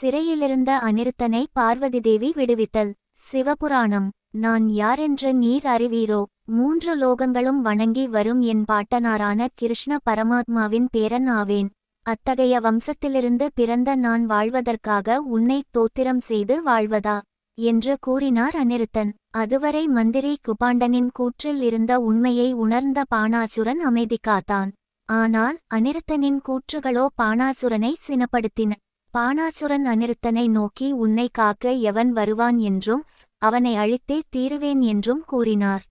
சிறையிலிருந்த அனிருத்தனை பார்வதி தேவி விடுவித்தல். சிவபுராணம். நான் யாரென்று நீர் அறிவீரோ? மூன்று லோகங்களும் வணங்கி வரும் என் பாட்டனாரான கிருஷ்ண பரமாத்மாவின் பேரன் ஆவேன். அத்தகைய வம்சத்திலிருந்து பிறந்த நான் வாழ்வதற்காக உன்னை தோத்திரம் செய்து வாழ்வதா? என்று கூறினார் அனிருத்தன். அதுவரை மந்திரி குபாண்டனின் கூற்றில் இருந்த உண்மையை உணர்ந்த பாணாசுரன் அமைதி காத்தான். ஆனால் அனிருத்தனின் கூற்றுகளோ பாணாசுரனை சினப்படுத்தின. பானாசுரன் அநிருத்தனை நோக்கி உன்னை காக்க எவன் வருவான் என்றும் அவனை அழித்தே தீருவேன் என்றும் கூறினார்.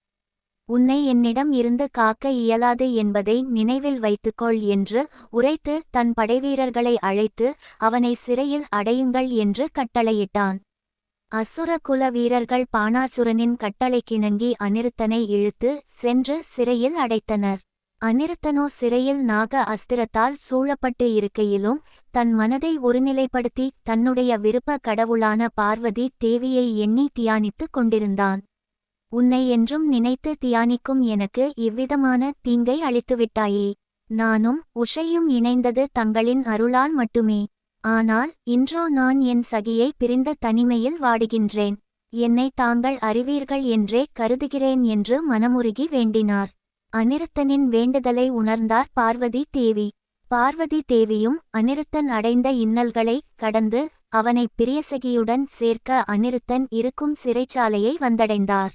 உன்னை என்னிடம் இருந்து காக்க இயலாது என்பதை நினைவில் வைத்துக்கொள் என்று உரைத்து தன் படைவீரர்களை அழைத்து அவனை சிறையில் அடையுங்கள் என்று கட்டளையிட்டான். அசுர குல வீரர்கள் பானாசுரனின் கட்டளைக்கிணங்கி அநிருத்தனை இழுத்து சென்று சிறையில் அடைத்தனர். அனிருத்தனோ சிறையில் நாக அஸ்திரத்தால் சூழப்பட்டு இருக்கையிலும் தன் மனதை ஒருநிலைப்படுத்தி தன்னுடைய விருப்ப கடவுளான பார்வதி தேவியை எண்ணி தியானித்துக் கொண்டிருந்தான். உன்னை என்றும் நினைத்து தியானிக்கும் எனக்கு இவ்விதமான தீங்கை அளித்துவிட்டாயே. நானும் உஷையும் இணைந்தது தங்களின் அருளால் மட்டுமே. ஆனால் இன்றோ நான் என் சகியை பிரிந்த தனிமையில் வாடுகின்றேன். என்னை தாங்கள் அறிவீர்கள் என்றே கருதுகிறேன் என்று மனமுருகி வேண்டினார். அனிருத்தனின் வேண்டுதலை உணர்ந்தார் பார்வதி தேவி. பார்வதி தேவியும் அனிருத்தன் அடைந்த இன்னல்களை கடந்து அவனை பிரியசகியுடன் சேர்க்க அனிருத்தன் இருக்கும் சிறைச்சாலையை வந்தடைந்தார்.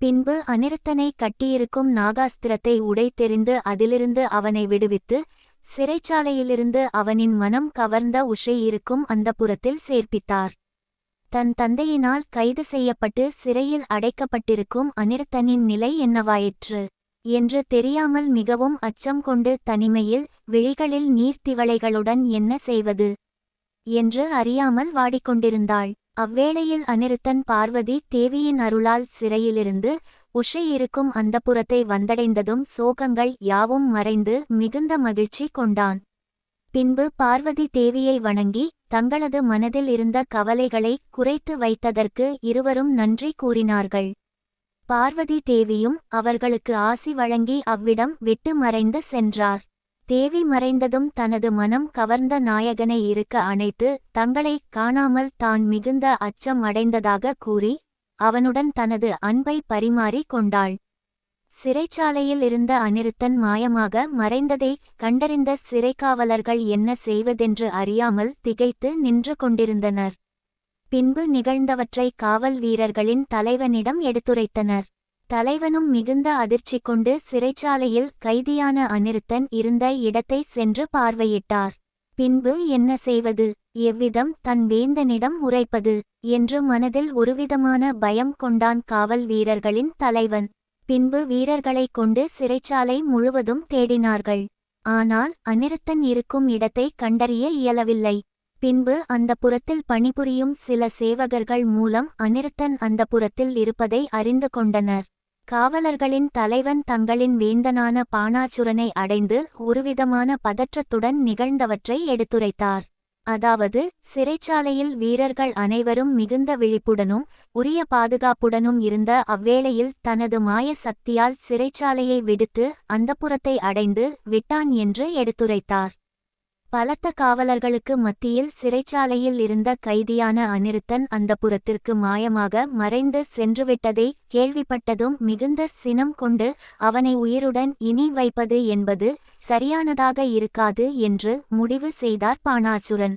பின்பு அனிருத்தனை கட்டியிருக்கும் நாகாஸ்திரத்தை உடைத்தெறிந்து அதிலிருந்து அவனை விடுவித்து சிறைச்சாலையிலிருந்து அவனின் மனம் கவர்ந்த உஷை இருக்கும் அந்தப்புறத்தில் சேர்ப்பித்தார். தன் தந்தையினால் கைது செய்யப்பட்டு சிறையில் அடைக்கப்பட்டிருக்கும் அனிருத்தனின் நிலை என்னவாயிற்று? என்று தெரியாமல் மிகவும் அச்சம் கொண்டு தனிமையில் விழிகளில் நீர்த்திவளைகளுடன் என்ன செய்வது என்று அறியாமல் வாடிக்கொண்டிருந்தாள். அவ்வேளையில் அனிருத்தன் பார்வதி தேவியின் அருளால் சிறையிலிருந்து உஷை இருக்கும் அந்தப்புறத்தை வந்தடைந்ததும் சோகங்கள் யாவும் மறைந்து மிகுந்த மகிழ்ச்சி கொண்டான். பின்பு பார்வதி தேவியை வணங்கி தங்களது மனதில் இருந்த கவலைகளை குறைத்து வைத்ததற்கு இருவரும் நன்றி கூறினார்கள். பார்வதி தேவியும் அவர்களுக்கு ஆசி வழங்கி அவ்விடம் விட்டு மறைந்து சென்றார். தேவி மறைந்ததும் தனது மனம் கவர்ந்த நாயகனை இருக்க அணைத்து தங்களை காணாமல் தான் மிகுந்த அச்சம் அடைந்ததாக கூறி அவனுடன் தனது அன்பை பரிமாறி கொண்டாள். சிறைச்சாலையில் இருந்த அனிருத்தன் மாயமாக மறைந்ததை கண்டறிந்த சிறைக்காவலர்கள் என்ன செய்வதென்று அறியாமல் திகைத்து நின்று கொண்டிருந்தனர். பின்பு நிகழ்ந்தவற்றை காவல் வீரர்களின் தலைவனிடம் எடுத்துரைத்தனர். தலைவனும் மிகுந்த அதிர்ச்சி கொண்டு சிறைச்சாலையில் கைதியான அனிருத்தன் இருந்த இடத்தை சென்று பார்வையிட்டார். பின்பு என்ன செய்வது? எவ்விதம் தன் வேந்தனிடம் உரைப்பது? என்று மனதில் ஒருவிதமான பயம் கொண்டான் காவல் வீரர்களின் தலைவன். பின்பு வீரர்களைக் கொண்டு சிறைச்சாலை முழுவதும் தேடினார்கள். ஆனால் அனிருத்தன் இருக்கும் இடத்தை கண்டறிய இயலவில்லை. பின்பு அந்த புறத்தில் பணிபுரியும் சில சேவகர்கள் மூலம் அனிருத்தன் அந்த புறத்தில் இருப்பதை அறிந்து கொண்டனர். காவலர்களின் தலைவன் தங்களின் வேந்தனான பாணாச்சுரனை அடைந்து ஒருவிதமான பதற்றத்துடன் நிகழ்ந்தவற்றை எடுத்துரைத்தார். அதாவது சிறைச்சாலையில் வீரர்கள் அனைவரும் மிகுந்த விழிப்புடனும் உரிய பாதுகாப்புடனும் இருந்த அவ்வேளையில் தனது மாய சக்தியால் சிறைச்சாலையை விடுத்து அந்தப்புறத்தை அடைந்து விட்டான் என்று எடுத்துரைத்தார். பலத்த காவலர்களுக்கு மத்தியில் சிறைச்சாலையில் இருந்த கைதியான அனிருத்தன் அந்த புறத்திற்கு மாயமாக மறைந்து சென்றுவிட்டதை கேள்விப்பட்டதும் மிகுந்த சினம் கொண்டு அவனை உயிருடன் இனி வைப்பது என்பது சரியானதாக இருக்காது என்று முடிவு செய்தார் பாணாசுரன்.